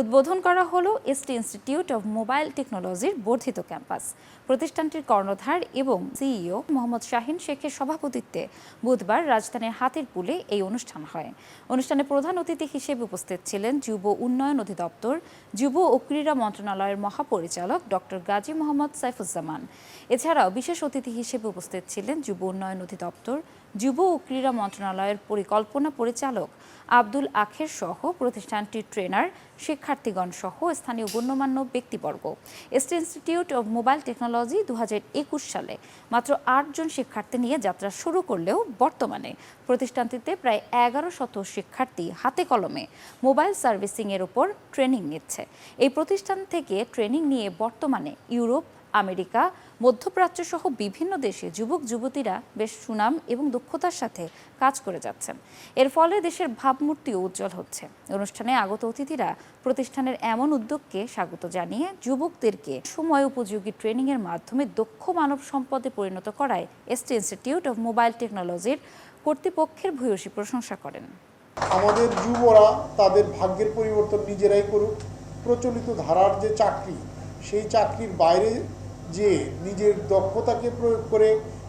উদ্বোধন করা হলো এসটি ইনস্টিটিউট অব মোবাইল টেকনোলজির বর্ধিত ক্যাম্পাস। প্রতিষ্ঠানটির কর্ণধার এবং সিইও মোহাম্মদ শাহিন শেখের সভাপতিত্বে বুধবার রাজধানীর হাতির পুলে এই অনুষ্ঠান হয়। অনুষ্ঠানে প্রধান অতিথি হিসেবে উপস্থিত ছিলেন যুব উন্নয়ন অধিদপ্তর, যুব ও ক্রীড়া মন্ত্রণালয়ের মহাপরিচালক ডক্টর গাজী মোহাম্মদ সাইফুজ্জামান। এছাড়াও বিশেষ অতিথি হিসেবে উপস্থিত ছিলেন যুব উন্নয়ন অধিদপ্তর যুব ও ক্রীড়া মন্ত্রণালয়ের পরিকল্পনা পরিচালক আব্দুল আখের সহ প্রতিষ্ঠানটির ট্রেনার, শিক্ষার্থীগণ সহ স্থানীয় গণ্যমান্য ব্যক্তিবর্গ। ST institute of mobile technology দু হাজার একুশ সালে মাত্র আটজন শিক্ষার্থী নিয়ে যাত্রা শুরু করলেও বর্তমানে প্রতিষ্ঠানটিতে প্রায় এগারো শত শিক্ষার্থী হাতে কলমে মোবাইল সার্ভিসিং এর উপর ট্রেনিং নিচ্ছে। এই প্রতিষ্ঠান থেকে ট্রেনিং নিয়ে বর্তমানে ইউরোপ আমেরিকা মধ্যপ্রাচ্য সহ বিভিন্ন দেশে যুবক, যুবতীরা বেশ সুনাম এবং দক্ষতার সাথে কাজ করে যাচ্ছেন। এর ফলে দেশের ভাবমূর্তিও উজ্জ্বল হচ্ছে। অনুষ্ঠানে আগত অতিথিরা প্রতিষ্ঠানের এমন উদ্যোগকে স্বাগত জানিয়ে যুবকদেরকে সময় উপযোগী ট্রেনিংয়ের মাধ্যমে দক্ষ মানব সম্পদে পরিণত করায় এসটি ইনস্টিটিউট অব মোবাইল টেকনোলজির কর্তৃপক্ষের ভূয়সী প্রশংসা করেন। আমাদের যুবরা তাদের ভাগ্যের পরিবর্তন নিজেরাই করুক। প্রচলিত ধারার যে চাকরি, সেই চাকরির বাইরে যে নিজের দক্ষতাকে প্রয়োগ করে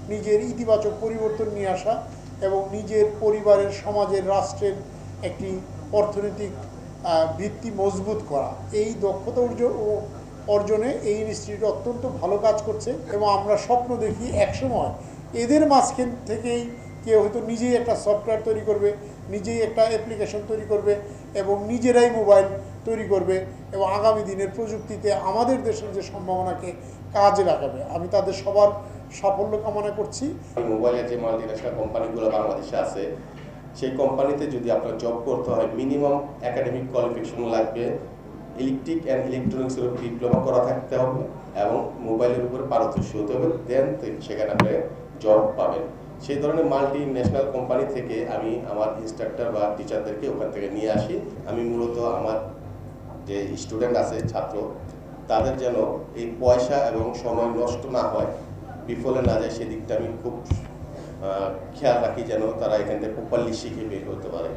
নিজের ইতিবাচক পরিবর্তন নিয়ে আসা এবং নিজের পরিবারের, সমাজের, রাষ্ট্রের একটি অর্থনৈতিক ভিত্তি মজবুত করা। এই দক্ষতা অর্জন এই ইনস্টিটিউট অত্যন্ত ভালো কাজ করছে এবং আমরা স্বপ্ন দেখি একসময় এদের মাঝখান থেকেই কেউ হয়তো নিজেই একটা সফটওয়্যার তৈরি করবে, নিজেই একটা অ্যাপ্লিকেশন তৈরি করবে এবং নিজেরাই মোবাইল তৈরি করবে এবং আগামী দিনের প্রযুক্তিতে আমাদের দেশের যে সম্ভাবনাকে কাজে লাগাবে। আমি তাদের সবার সাফল্য কামনা করছি। মোবাইলের যে মাল্টিন্যাশনাল কোম্পানিগুলো বাংলাদেশে আছে, সেই কোম্পানিতে যদি আপনার জব করতে হয় মিনিমাম একাডেমিক কোয়ালিফিকেশন লাগবে। ইলেকট্রিক অ্যান্ড ইলেকট্রনিক্সের উপর ডিপ্লোমা করা থাকতে হবে এবং মোবাইলের উপর পারদর্শী হতে হবে। দেন সেখানে আপনি জব পাবেন। সেই ধরনের মাল্টি ন্যাশনাল কোম্পানি থেকে আমি আমার ইনস্ট্রাক্টর বা টিচারদেরকে ওখান থেকে নিয়ে আসি। আমি মূলত আমার যে স্টুডেন্ট আছে, ছাত্র তাদের যেন এই পয়সা এবং সময় নষ্ট না হয়, বিফলে না যায়, সেদিকটা আমি খুব খেয়াল রাখি যেন তারা এখান থেকে প্রপারলি শিখে বের হতে পারে।